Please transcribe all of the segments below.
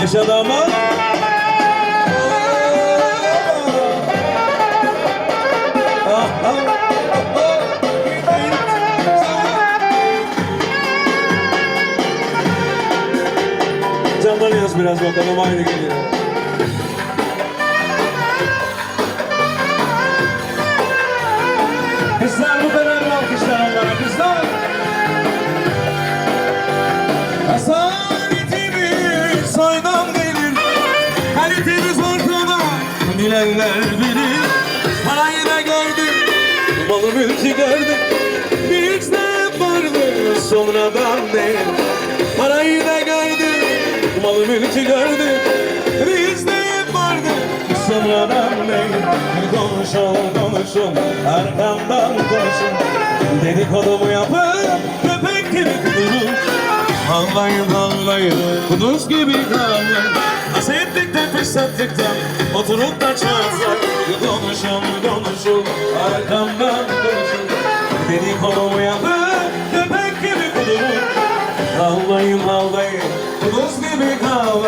Yaşadığımız Yaz bakalım aynı geliyor. Kızlar bu kadar mı alkışlar onlara kızlar? Asaletimiz soydan gelir Kalitemiz ortada Bilenler bilir Parayı da gördük Malı mülkü gördük Bizde vardı sonradan değil Parayı da gördük Malı gördük Bizde vardı. Sonradan değil Konuşun konuşun Arkamdan konuşun. Dedikodumu yapıp Köpek gibi kudurun. Ağlayın ağlayın Kuduz gibi ağlayın Hasetlikten fesatlıktan Oturup da çağırsak Konuşun konuşun Arkamdan konuşun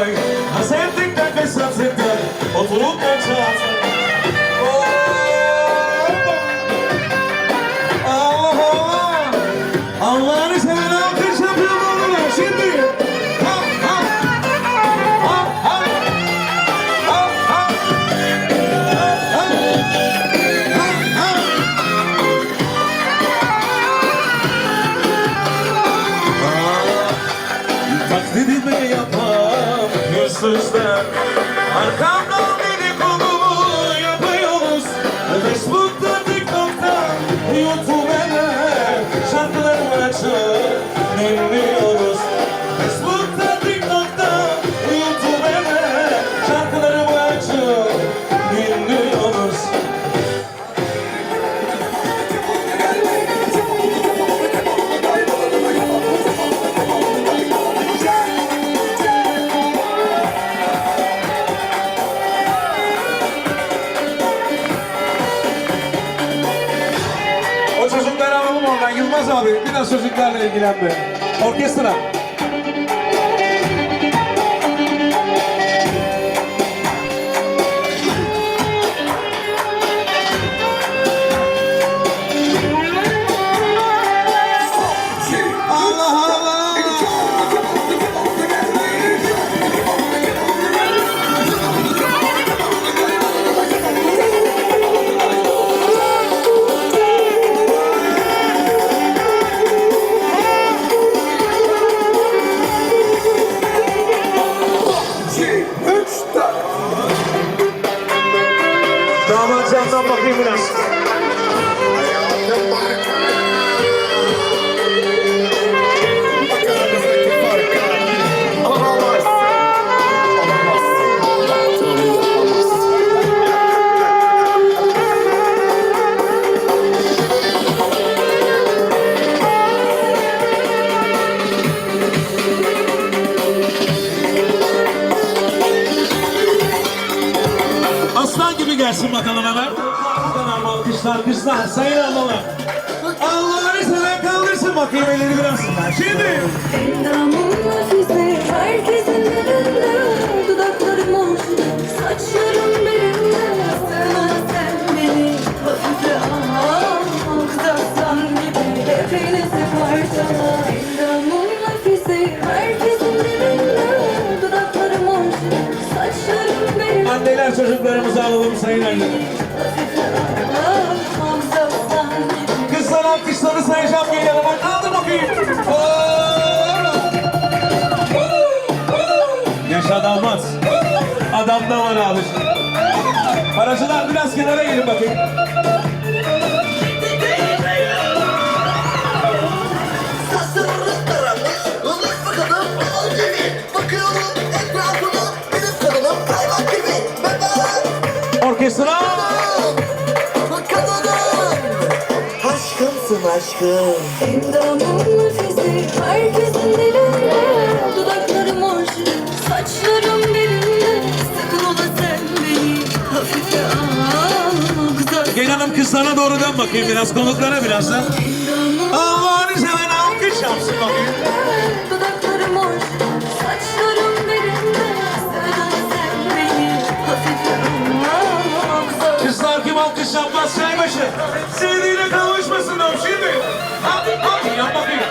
gibi ağlayın yüzsüzler Arkamdan oradan Yılmaz abi. Biraz çocuklarla ilgilen be. Orkestra. Candan bakayım Aslan gibi gelsin bakalım hemen. Tamam alkışlar kızlar sayın ablalar. Allah'ını seven kaldırsın bakayım elleri biraz. Şimdi. Herkesin çocuklarımızı alalım sayın anneler. Kızlar alkışları sayacağım geliyor ama kaldır bakayım. Yaşa damat. Adamda var abi. Paracılar biraz kenara gelin bakayım. Kadınım. Aşkımsın aşkım. Endamın nefisi herkesin dilinde Dudaklarım hoş, saçlarım belimde Sakın ola sen beni hafife al Güzel Gel hanım kızlara doğru dön bakayım biraz konuklara biraz da. Allah'ını seven alkış yapsın bakayım. Alkış yapmaz çaybaşı. Sevdiğine kavuşmasın şimdi. Ha ha yap bakayım.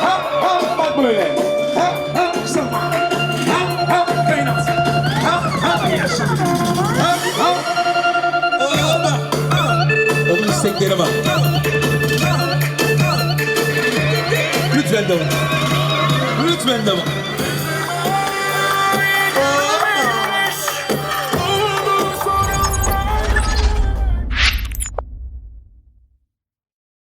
Ha ha bak böyle. Ha ha kısa. Ha ha kaynat. şimdi. Ha, ha. Allah. Onun istekleri var. Lütfen devam. Lütfen devam.